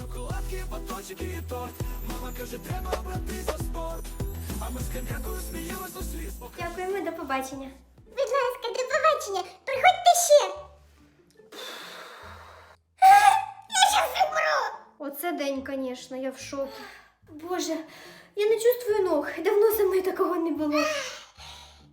Шоколадки, батончики і торт Мама каже, треба брати за спорт А ми з коньякою сміялись до сліз Дякуємо, до побачення. Будь ласка, до побачення. Приходьте ще. Я щас умру. Оце день, звісно, я в шокі. Боже, я не чувствую ног. Давно зі мною такого не було.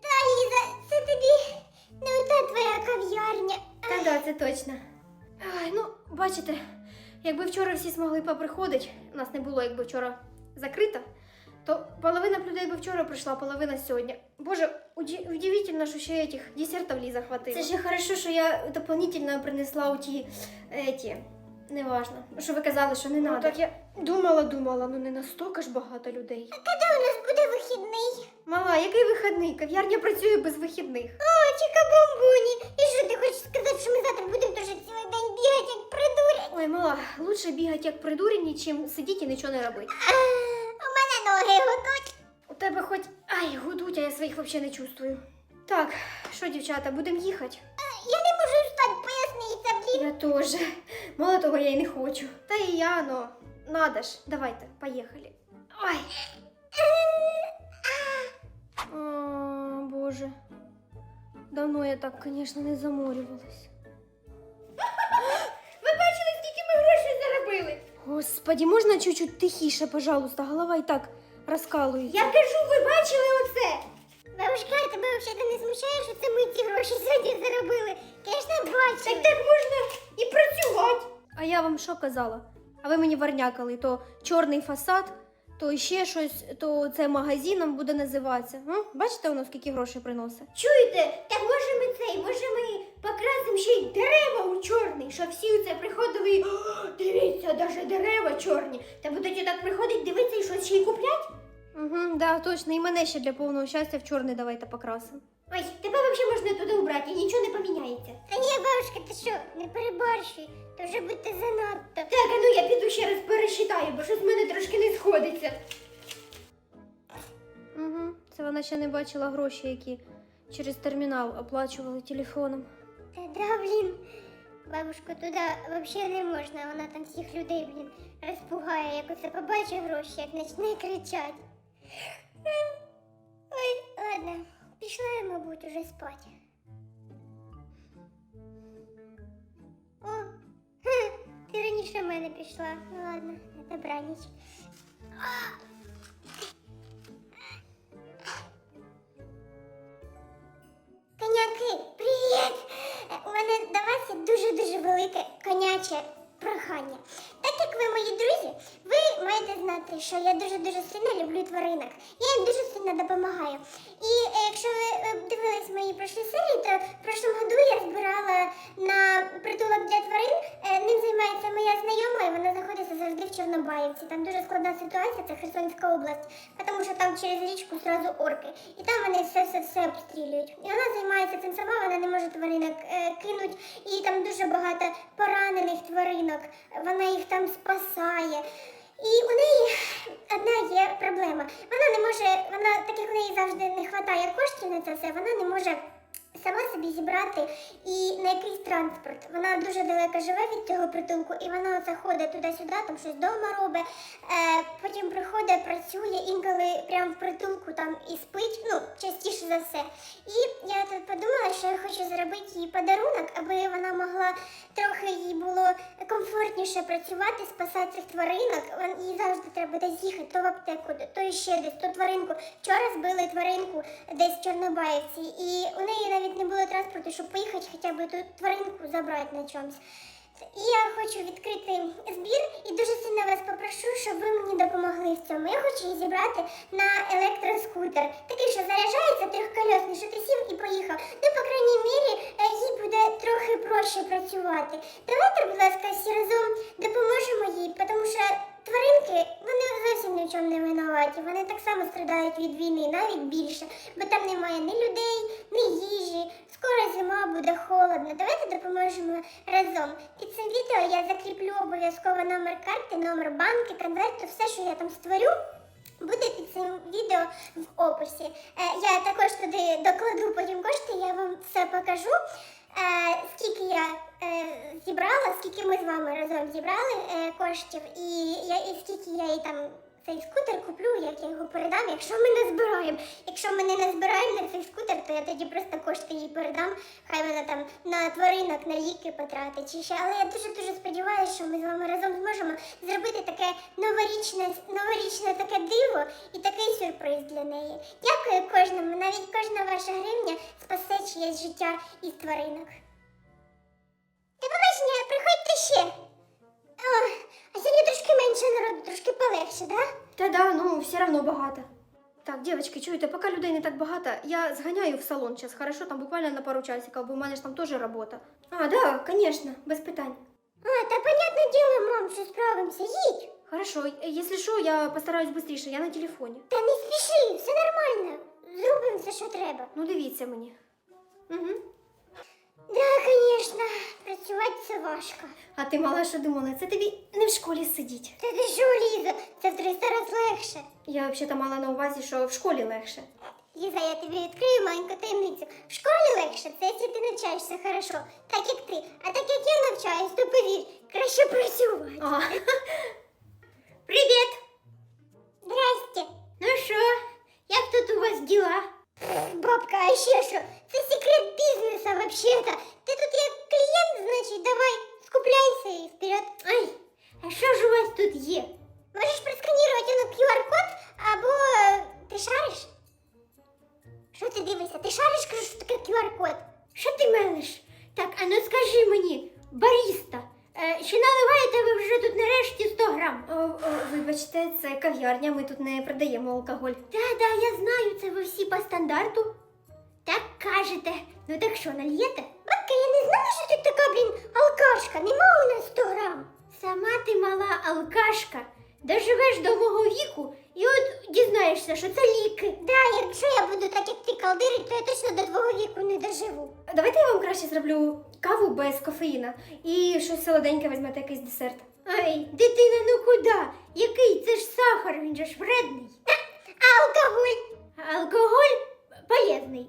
Та, Ліза, це тобі не ота твоя кав'ярня. Та да, це точно. Ай, ну, бачите, якби вчора всі змогли поприходити, у нас не було, якби вчора закрито, то половина людей би вчора прийшла, половина сьогодні. Боже, удивительно, що ще этих десертів Ліза хватило. Це ще хорошо, що я дополнительно принесла у ті, еті, неважно, що ви казали, що не надо. так я думала, думала, ну не настільки ж багато людей. А коли у нас буде вихідний? Мала, який вихідний? Кав'ярня працює без вихідних. О, чика-бомбоні. І що ти хочеш сказати, що ми завтра будемо теж цілий день бігати, як придурять? Ой, мала, лучше бігати як придурені, чим сидіти і нічого не робити. У мене ноги гудуть. У тебе хоч ай, гудуть, а я своїх взагалі не чувствую. Так, що, дівчата, будемо їхати? Я не можу встати, поясниця, блін. Я теж. Мало того, я й не хочу. Та і я, но надо ж. Давайте, поїхали. Ой. О, Боже. Давно я так, звісно, не заморювалась. Ви бачили, скільки ми грошей Господи, можна чуть-чуть тихіше, пожалуйста, голова і так розкалується. Я кажу, ви бачили оце? Бабушка, а тебе взагалі не смущає, що це ми ці гроші сьогодні заробили? Звісно, бачили. Так так можна і працювати. А я вам що казала? А ви мені варнякали, то чорний фасад, то ще щось, то це магазином буде називатися. М? Бачите, воно скільки грошей приносить? Чуєте? Так може ми цей, може ми покрасимо ще й дерева у чорний, щоб всі це приходили і «О, дивіться, навіть дерева чорні. Та будуть так приходити, дивитися і щось ще й куплять? Угу, да, точно, і мене ще для повного щастя в чорний давайте покрасимо. Ой, тебе взагалі можна туди убрати, і нічого не поміняється. Та ні, бабушка, ти що, не перебарщуй, то вже будьте занадто. Так, а ну я піду ще раз пересчитаю, бо щось в мене трошки не сходиться. Угу, це вона ще не бачила гроші, які через термінал оплачували телефоном. Та да, блін. Бабушку туди взагалі не можна, вона там всіх людей, блін, розпугає, як оце побачить гроші, як почне кричати. Ой, ладно, пішла я, мабуть, уже спати. Ти в мене пішла. Ну ладно, добра добраніч. Коняки, привіт! У мене до вас є дуже-дуже велике коняче прохання. Ви мої друзі, ви маєте знати, що я дуже-дуже сильно люблю тваринок. Я їм дуже сильно допомагаю. І е, якщо ви е, дивились мої прошлі серії, то в прошлому году я збирала на притулок для тварин. Е, Ним займається моя знайома, і вона знаходиться завжди в Чорнобаївці. Там дуже складна ситуація, це Херсонська область, тому що там через річку зразу орки. І там вони все-все-все обстрілюють. І вона займається цим сама, вона не може тваринок кинуть. І там дуже багато поранених тваринок. Вона їх там спасає. І у неї одна є проблема. Вона не може, вона так як у неї завжди не вистачає коштів на це все, вона не може. Сама собі зібрати і на якийсь транспорт. Вона дуже далеко живе від цього притулку, і вона оце ходить туди-сюди, там щось вдома робить. Е, потім приходить, працює інколи прямо в притулку там і спить, ну, частіше за все. І я тут подумала, що я хочу зробити їй подарунок, аби вона могла трохи їй було комфортніше працювати, спасати цих тваринок. Їй завжди треба десь їхати, то в аптеку, то ще десь, то тваринку. Вчора збили тваринку десь в Чорнобаївці, і у неї навіть не було транспорту, щоб поїхати хоча б ту тваринку забрати на чомусь. Я хочу відкрити збір і дуже сильно вас попрошу, щоб ви мені допомогли в цьому. Я хочу її зібрати на електроскутер. Такий, що заряджається трьохкольосний, що ти сів і поїхав. Ну, по крайній мірі, е, їй буде трохи проще працювати. Давайте, будь ласка, всі разом допоможемо їй, тому що тваринки вони зовсім ні в чому не винуваті. Вони так само страдають від війни, навіть більше, бо там немає ні людей, ні їжі. Скоро зима буде холодно. Давайте допоможемо разом. Під цим відео я закріплю обов'язково номер карти, номер банки, конверту, все, що я там створю. Буде під цим відео в описі. Е, я також туди докладу потім кошти, я вам все покажу. Е, скільки я е, зібрала, скільки ми з вами разом зібрали е, коштів, і, я, і скільки я їй там цей скутер куплю, як я його передам, якщо ми не збираємо. Якщо ми не назбираємо на цей скутер, то я тоді просто кошти їй передам. Хай вона там на тваринок, на ліки потратить чи ще. Але я дуже дуже сподіваюся, що ми з вами разом зможемо зробити таке новорічне, новорічне таке диво і такий сюрприз для неї. Дякую кожному. Навіть кожна ваша гривня спасе чиєсь життя із тваринок. Та побачення, приходьте ще. О, а сьогодні трошки менше народу, трошки да? Та да, ну все равно багато. Так, дівчатки, чуєте, поки людей не так багато, я зганяю в салон зараз, хорошо, там буквально на пару часиків, бо в мене ж там теж робота. А, да, звісно, без питань. А, та понятне діло, мам, що справимося, їдь. Хорошо, е, якщо що, я постараюсь швидше, я на телефоні. Та не спіши, все нормально. Зробимо все, що треба. Ну дивіться мені. Угу. Да, звісно, працювати це важко. А ти мала що думала, це тобі не в школі сидіть. Та ти що, Ліза, це в 300 раз легше. Я взагалі мала на увазі, що в школі легше. Ліза, я тобі відкрию маленьку таємницю. В школі легше, це якщо ти навчаєшся хорошо, так як ти. А так як я навчаюсь, то повір, краще працювати. А. Привіт! Здрасте. Ну що, як тут у вас діла? Бабка, а ще що? Це секрет бізнесу вообще-то. Ти тут як клієнт, значить, давай, скупляйся і вперед. Ай, а що ж у вас тут є? Можеш просканірувати ну, QR-код або е, ти шариш? Що ти дивишся? Ти шариш, кажу, що таке QR-код? Що ти мелиш? Так, а ну скажи мені, баріста, е, чи наливаєте ви вже тут нарешті 100 грам? О, о, вибачте, це кав'ярня, ми тут не продаємо алкоголь. Так, да, я знаю, це ви всі по стандарту кажете. Ну так що нальєте? Бабка, я не знала, що ти така, блін, алкашка. Нема у нас 100 грам. Сама ти мала алкашка. Доживеш до мого віку і от дізнаєшся, що це ліки. Да, якщо я буду так, як ти калдирить, то я точно до твого віку не доживу. Давайте я вам краще зроблю каву без кофеїна і щось солоденьке візьмете якийсь десерт. Ай, дитина, ну куди? Який? Це ж сахар, він же ж вредний. Алкоголь! Алкоголь полезний.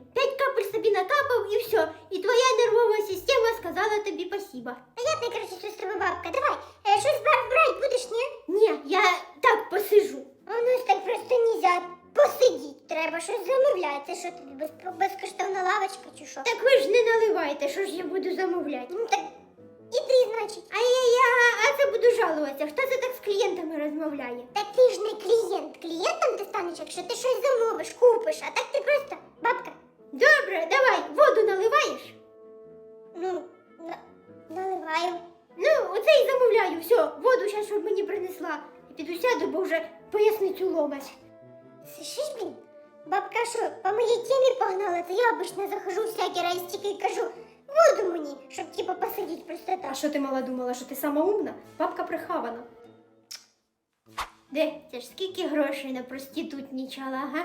Сказала тобі спасибо. Понятно, короче, що з тобою бабка. Давай, е, щось бар брати будеш, ні? Ні, я так посижу. У нас так просто нельзя. Посидіть, треба щось замовляти. Це що тобі без, безкоштовна лавочка чи що? Так ви ж не наливайте, що ж я буду замовляти. Ну так іди, значить. А я, я а це буду жалуватися. Хто це так з клієнтами розмовляє? Та ти ж не клієнт. Клієнтом ти станеш, якщо ти щось замовиш, купиш, а так ти просто бабка. Добре, давай, воду наливаєш? Ну, на, наливаю. Ну, оце і замовляю, все, воду зараз, щоб мені принесла. І піду сяду, бо вже поясницю ломать. Слышиш, блін? Бабка що, по моїй темі погнала, то я обично захожу всякий раз тільки й кажу воду мені, щоб типа посидіть просто А так. що ти мала думала, що ти сама умна? Бабка прихавана. Де? Це ж скільки грошей на проститутнічала, ага?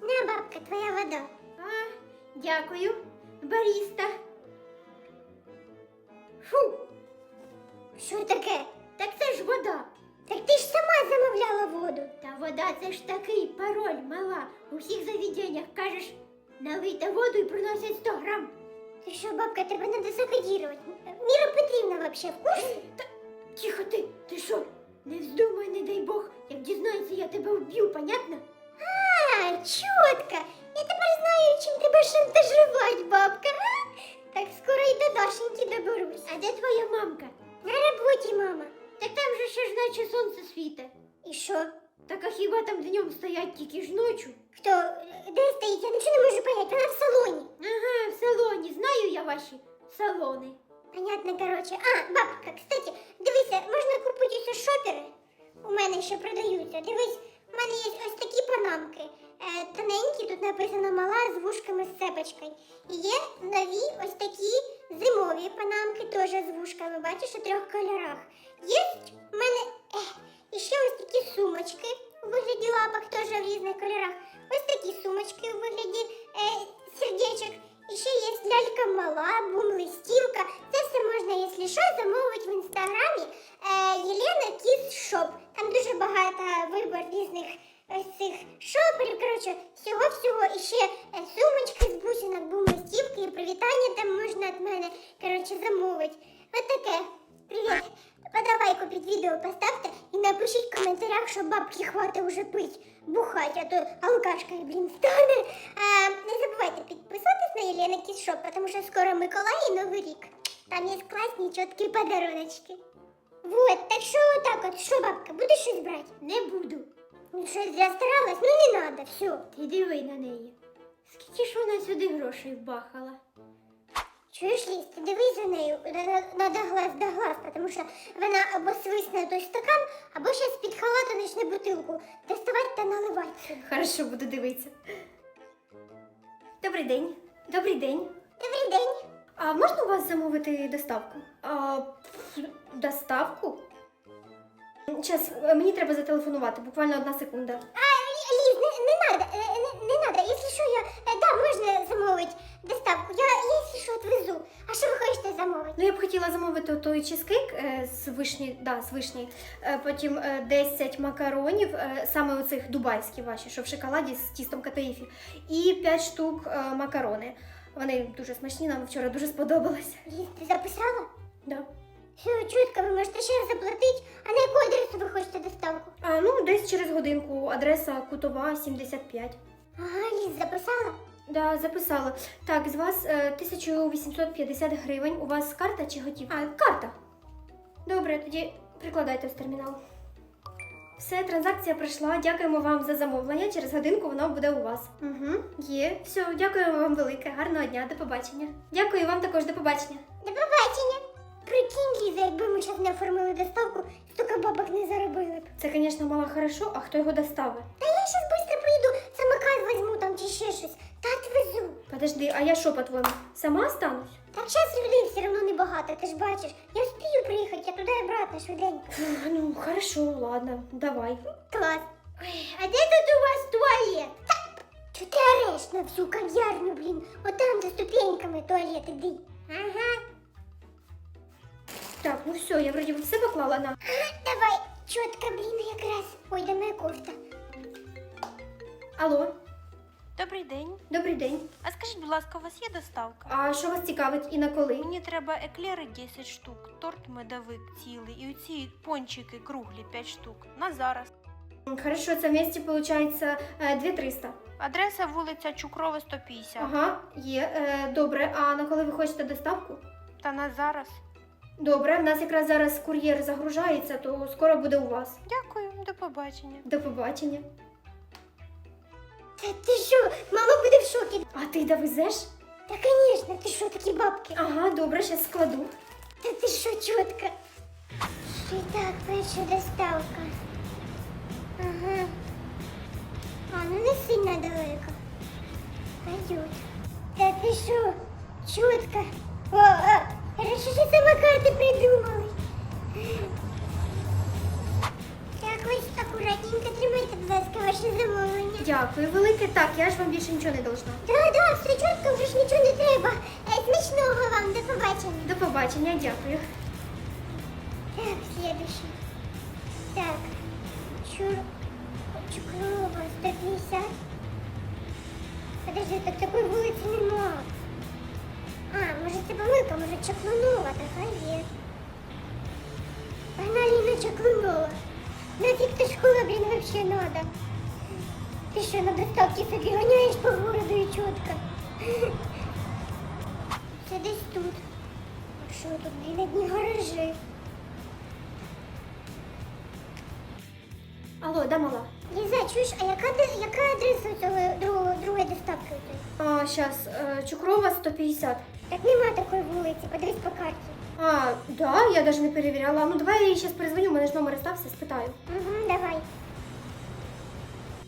На, бабка, твоя вода. А, дякую, баріста. Фу, Що таке? так це ж вода. Так ти ж сама замовляла воду. Та вода це ж такий пароль, мала. У всіх заведеннях кажеш, налийте воду і приносять 100 грам. Ти що, бабка, тебе треба закодірувати. Міра Петрівна вообще в курсі? Та, Тихо ти, ти що? Не вздумай, не дай Бог, як дізнається, я тебе вб'ю, понятно? А, чітко. Я тепер знаю, чим тебе шантажувати, бабка. Так скоро і до Дашеньки доберусь. А де твоя мамка? На роботі, мама. Так там же ще ж наче сонце світе. І що? Так а хіба там днем стоять тільки ж ночу? Хто? Де стоїть? Я нічого не можу поняти. Вона в салоні. Ага, в салоні, знаю я ваші салони. Понятно, короче. А, бабка, кстати, дивися, можна купити ось шопери. У мене ще продаються. Дивись, у мене є ось такі панамки. Е, тоненькі, тут написано мала з вушками з цепочкою. І є нові ось такі зимові панамки, теж з вушками, бачиш, у трьох кольорах. Є в мене і ще ось такі сумочки у вигляді лапок, теж в різних кольорах. Ось такі сумочки у вигляді е, сердечок. І ще є лялька мала, бум-листівка. Це все можна, якщо що, замовити в інстаграмі е, Єлена Кіс Шоп. Там дуже багато вибор різних ось цих шоперів коротше, всього-всього і ще е, сумочки з бусинок, бо листівки і привітання там можна від мене коротше, замовити. Ось таке. Привіт. Подавайку під відео поставте і напишіть в коментарях, що бабки хватить уже пить, бухать, а то алкашка, блін, стане. А, не забувайте підписатись на Єлена Кішоп, тому що скоро Миколай і Новий рік. Там є класні чіткі подаруночки. Вот, так що отак от, що бабка, будеш щось брати? Не буду. Ну щось я старалась, ну не надо, все. Ти диви на неї. Скільки ж вона сюди грошей вбахала? Чуєш, Ліс, ти дивись за нею, надо глаз да глаз, тому що вона або свисне той стакан, або ще з-під халата почне бутилку доставати та наливати. Хорошо, буду дивитися. Добрий день. Добрий день. Добрий день. А можна у вас замовити доставку? А, доставку? Час, мені треба зателефонувати, буквально одна секунда. А, Лі- Ліз, не, не надо, е, не, не надо, якщо що, я, е, да, можна замовити доставку, я, якщо що, відвезу. А що ви хочете замовити? Ну, я б хотіла замовити той чизкейк е, з вишні, да, з вишні, е, потім е, 10 макаронів, е, саме оцих дубайські ваші, що в шоколаді з тістом катаїфі, і 5 штук е, макарони. Вони дуже смачні, нам вчора дуже сподобалось. Ліз, ти записала? Да. Все, чутко, ви можете ще раз заплатити, а на яку адресу ви хочете доставку? А, ну, десь через годинку, адреса Кутова, 75. Ага, Ліз, записала? Да, записала. Так, з вас е, 1850 гривень. У вас карта чи готівка? А, карта. Добре, тоді прикладайте з термінал. Все, транзакція пройшла. Дякуємо вам за замовлення. Через годинку воно буде у вас. Угу, є. Все, дякуємо вам велике. Гарного дня, до побачення. Дякую вам також, до побачення. До побачення. Прикинь, Ліза, якби ми зараз не оформили доставку, стільки бабок не заробили б. Це, звісно, мало хорошо, а хто його доставить? Та я зараз швидко поїду, самокат візьму там чи ще щось. Та відвезу. Подожди, а я що, по-твоєму, сама останусь? Так зараз людей все одно небагато, ти ж бачиш. Я встигну приїхати, я туди і обратно швиденько. А, Ну, хорошо, ладно, давай. Клас. Ой, а де тут у вас туалет? Чого ти ореш на всю кав'ярню, блін? Отам за ступеньками туалет іди. Ага. Так, ну все, я вроді би все поклала на. Давай, чітко, блін, якраз. Ой, де моя кофта. Алло, Добрий день. добрий день. А скажіть, будь ласка, у вас є доставка? А що вас цікавить і на коли? Мені треба еклери 10 штук, торт медовик цілий і оці пончики круглі 5 штук. На зараз. Хорошо, це вместе получается е, 2300. Адреса вулиця Чукрова, 150. Ага, є. Е, добре, а на коли ви хочете доставку? Та на зараз. Добре, в нас якраз зараз кур'єр загружається, то скоро буде у вас. Дякую, до побачення. До побачення. Та ти що, мама буде в шокі. А ти довезеш? Та, звісно, ти що, такі бабки? Ага, добре, зараз складу. Та ти що, чітко? І так, перша доставка. Ага. А, ну не сильно далеко. Пойдет. Та ти що, чітко? О, а, хорошо, що самокати придумали. Так, ось акуратненько тримайте, будь ласка, ваше замовлення. Дякую, велике. Так, я ж вам більше нічого не должна. Да, да, все чітко, вже ж нічого не треба. Е, Смачного вам, до побачення. До побачення, дякую. Так, следующий. Так, Чур... Чукрова, 150. Подожди, так такої вулиці нема. Може це помилка, може Чаклунова, така є. Погнали на Чаклунова. Нафиг ти школа, блін, вообще надо. Ти що, на доставці собі гоняєш по городу і чітко. Це десь тут. А що тут, блін, одні гаражі? Алло, да, мала. Ліза, чуєш, а яка, яка адреса у цього другого, другої доставки? у тебе? А, зараз, е, Чукрова 150. Так нема такої вулиці, подивись по карті. А, да, я даже не перевіряла. Ну, давай я їй зараз перезвоню, у мене ж номер остався, спитаю. Угу, давай.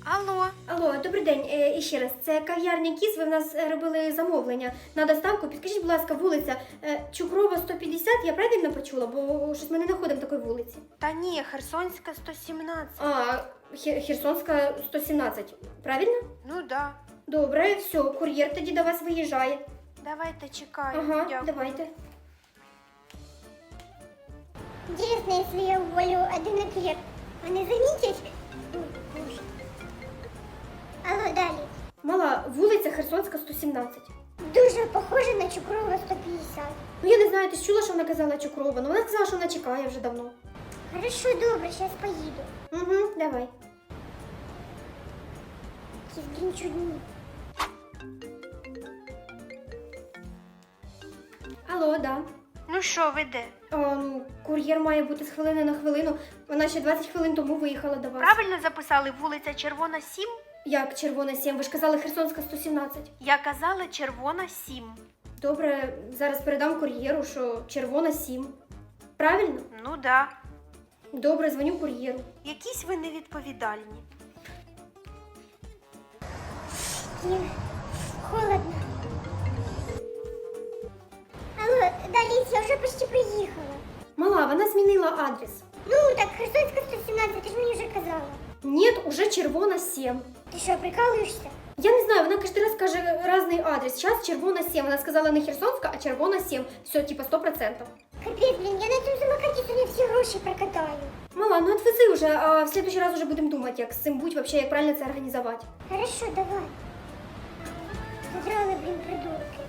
Алло, Алло, добрий день. Е, і ще раз, це кав'ярня Кіс. Ви в нас е, робили замовлення на доставку. Підкажіть, будь ласка, вулиця е, Чукрова 150, я правильно почула, бо щось ми не знаходимо такої вулиці. та ні, Херсонська 117. А, Хе- Херсонська 117, правильно? Ну да. Добре, все, кур'єр тоді до вас виїжджає. Давайте чекаю. Ага, Дякую. давайте. Интересно, если я уволю один эклер, вони замітять? Алло, далі. Мала, вулиця Херсонська 117. Дуже похоже на Чукрова 150. Ну я не знаю, ти ж чула, що вона казала Чукрова, ну вона сказала, що вона чекає вже давно. Хорошо, добре, зараз поїду. Угу, давай. Якісь, блін, чудні. Алло, да. Ну що, ви де? О, ну, кур'єр має бути з хвилини на хвилину. Вона ще 20 хвилин тому виїхала до вас. Правильно записали вулиця Червона 7? Як червона 7? Ви ж казали Херсонська 117. Я казала Червона 7. Добре, зараз передам кур'єру, що червона 7. Правильно? Ну да. Добре, дзвоню кур'єру. Якісь ви невідповідальні. Холодно. Ліс, я вже почти приїхала. Мала, вона змінила адрес. Ну, так, Херсонська 117, ти ж мені вже казала. Ні, уже червона 7. Ти що, прикалуєшся? Я не знаю, вона кожен раз каже різний адрес. Зараз червона 7. Вона сказала не Херсонська, а червона 7. Все, типа 100%. Капець, блін, я на цьому самокаті сьогодні всі гроші прокатаю. Мала, ну отвези уже, а в следующий раз уже будемо думати, як з цим бути, вообще, як правильно це організувати. Хорошо, давай. Задрали, блін, придурки.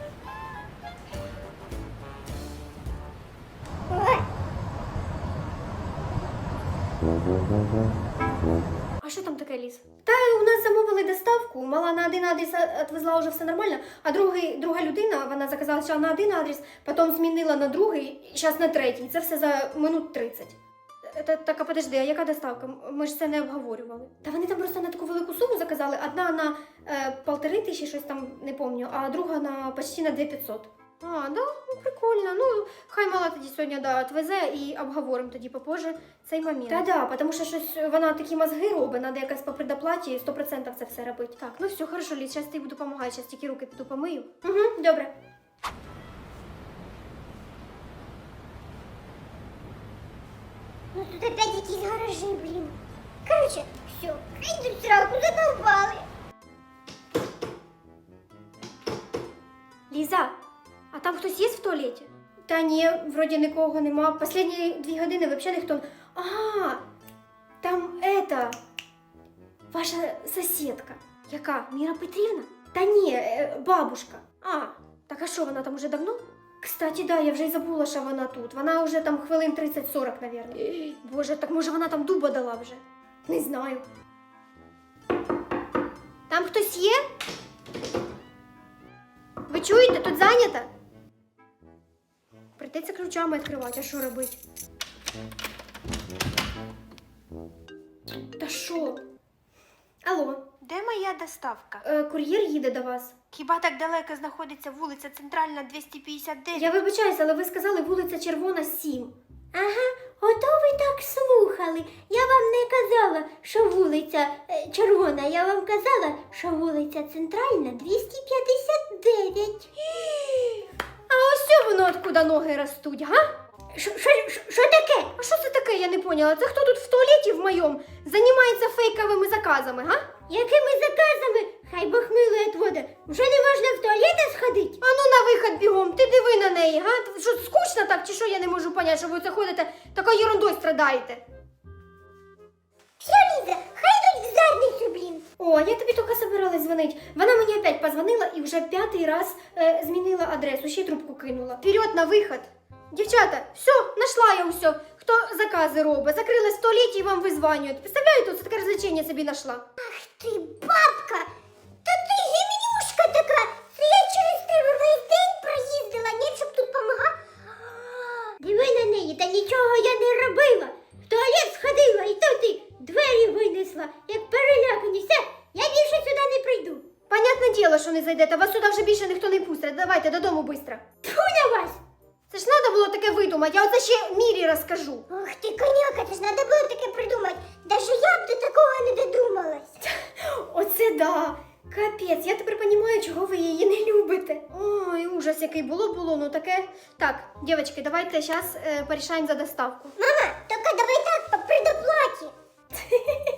А що там таке ліс? Та у нас замовили доставку. Мала на один адрес відвезла вже все нормально, а другий, друга людина вона заказала спочатку на один адрес, потім змінила на другий, зараз на третій. Це все за минут 30. Та, так, а подожди, а яка доставка? Ми ж це не обговорювали. Та вони там просто на таку велику суму заказали. Одна на е, полтори тисячі, щось там не пам'ятаю, а друга на почти на 2500. А, да, ну прикольно. Ну, хай мала тоді сьогодні да, отвезе і обговоримо тоді попозже цей момент. Та да, тому що щось вона такі мозги робить, треба якась по предоплаті 100% це все робити. Так, ну все, хорошо, Ліс, зараз ти буду допомагати, зараз тільки руки піду помию. Угу, добре. ну тут опять якісь гаражі, блін. Короче, все, хай в сраку, задовбали. Ліза, а там хтось є в туалеті? Та ні, вроді нікого нема. Последні дві години взагалі ніхто. А, там ета. Ваша сусідка. Яка? Міра Петрівна? Та ні, е, бабушка. А, так а що вона там уже давно? Кстати, да, я вже й забула, що вона тут. Вона вже там хвилин 30-40, навірно. Боже, так може вона там дуба дала вже? Не знаю. Там хтось є? Ви чуєте, тут зайнято? Прийдеться ключами відкривати, а що робити? Та що? Алло, Де моя доставка? е, кур'єр їде до вас. Хіба так далеко знаходиться вулиця Центральна 259? Я вибачаюся, але ви сказали вулиця Червона 7. Ага, ото ви так слухали. Я вам не казала, що вулиця е, червона, я вам казала, що вулиця центральна 259. А ось воно откуда ноги ростуть, га? Що, таке? А що це таке, я не поняла. Це хто тут в туалеті в моєму займається фейковими заказами, га? Якими заказами? Хай Бог милує вода. Вже не можна в туалет сходити? А ну на вихід бігом, ти диви на неї, га? Що скучно так, чи що я не можу поняти, що ви це ходите, такою ерундою страдаєте? О, я тобі тільки собиралась дзвонити. Вона мені опять позвонила і вже п'ятий раз е, змінила адресу, ще й трубку кинула. Вперед на вихід. Дівчата, все, нашла я все. Хто закази робить, закрилась в і вам визванюють. Представляєте, це таке розвлечення собі знайшла. Ах ти, бабка! Та ти гімнюшка така! Це я через тебе весь день проїздила, ні, щоб тут помагати. Диви на неї, та нічого я не робила. Зайдете, вас сюди вже більше ніхто не пустить. Давайте додому швидко. Тьфу на вас! Це ж треба було таке видумати, я оце ще Мірі розкажу. Ох ти, коняка, це ж треба було таке придумати. Даже я б до такого не додумалась. Оце да. Капець, я тепер розумію, чого ви її не любите. Ой, ужас, який було було, ну таке. Так, дівчатки, давайте зараз е, порішаємо за доставку. Мама, тільки давай так, по предоплаті.